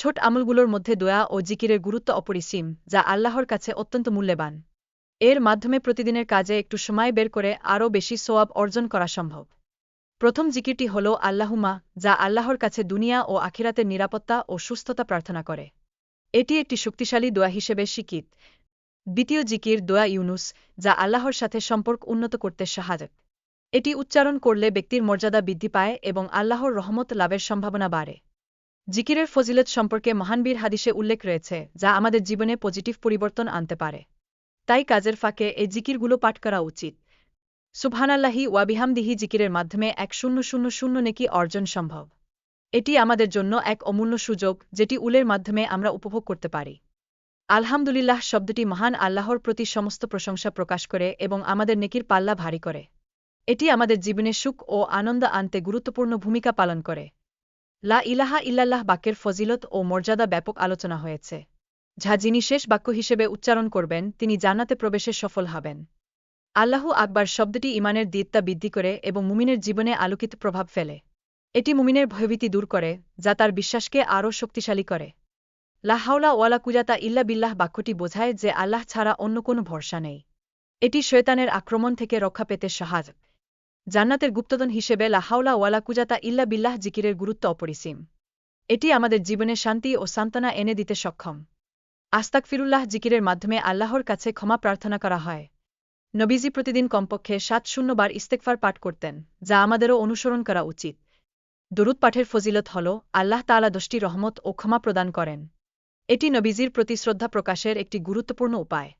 ছোট আমলগুলোর মধ্যে দোয়া ও জিকিরের গুরুত্ব অপরিসীম, যা আল্লাহর কাছে অত্যন্ত মূল্যবান। এর মাধ্যমে প্রতিদিনের কাজে একটু সময় বের করে আরও বেশি সোয়াব অর্জন করা সম্ভব। প্রথম জিকিরটি হল আল্লাহুমা যা আল্লাহর কাছে দুনিয়া ও আখিরাতের নিরাপত্তা ও সুস্থতা প্রার্থনা করে। এটি একটি শক্তিশালী দোয়া হিসেবে স্বীকৃত। দ্বিতীয় জিকির দোয়া ইউনুস, যা আল্লাহর সাথে সম্পর্ক উন্নত করতে সাহায্য এটি উচ্চারণ করলে ব্যক্তির মর্যাদা বৃদ্ধি পায় এবং আল্লাহর রহমত লাভের সম্ভাবনা বাড়ে। জিকিরের ফজিলত সম্পর্কে মহানবীর হাদিসে উল্লেখ রয়েছে, যা আমাদের জীবনে পজিটিভ পরিবর্তন আনতে পারে। তাই কাজের ফাঁকে এই জিকিরগুলো পাঠ করা উচিত। সুবহানাল্লাহি ওয়াবিহামদিহি জিকিরের মাধ্যমে এক শূন্য শূন্য শূন্য নেকি অর্জন সম্ভব। এটি আমাদের জন্য এক অমূল্য সুযোগ, যেটি উলের মাধ্যমে আমরা উপভোগ করতে পারি। আলহামদুলিল্লাহ শব্দটি মহান আল্লাহর প্রতি সমস্ত প্রশংসা প্রকাশ করে এবং আমাদের নেকির পাল্লা ভারী করে। এটি আমাদের জীবনে সুখ ও আনন্দ আনতে গুরুত্বপূর্ণ ভূমিকা পালন করে। লা ইলাহা ইল্লাল্লাহ বাক্যের ফজিলত ও মর্যাদা ব্যাপক আলোচনা হয়েছে, যা যিনি শেষ বাক্য হিসেবে উচ্চারণ করবেন, তিনি জান্নাতে প্রবেশে সফল হবেন। আল্লাহু আকবার শব্দটি ইমানের দিত্তা বৃদ্ধি করে এবং মুমিনের জীবনে আলোকিত প্রভাব ফেলে। এটি মুমিনের ভয়ভীতি দূর করে, যা তার বিশ্বাসকে আরও শক্তিশালী করে। লাহাউলা ওয়ালা কুজাতা ইল্লা বিল্লাহ বাক্যটি বোঝায় যে আল্লাহ ছাড়া অন্য কোনো ভরসা নেই। এটি শয়তানের আক্রমণ থেকে রক্ষা পেতে সাহায্য জান্নাতের গুপ্তদন হিসেবে লাহাউলা ওয়ালা কুজাতা ইল্লা বিল্লাহ জিকিরের গুরুত্ব অপরিসীম। এটি আমাদের জীবনে শান্তি ও সান্ত্বনা এনে দিতে সক্ষম। আস্তাক ফিরুল্লাহ জিকিরের মাধ্যমে আল্লাহর কাছে ক্ষমা প্রার্থনা করা হয়। নবীজি প্রতিদিন কমপক্ষে সাত শূন্য বার ইস্তেকফার পাঠ করতেন, যা আমাদেরও অনুসরণ করা উচিত। দরুদ পাঠের ফজিলত হল, আল্লাহ তালা দশটি রহমত ও ক্ষমা প্রদান করেন। এটি নবীজির প্রতি শ্রদ্ধা প্রকাশের একটি গুরুত্বপূর্ণ উপায়।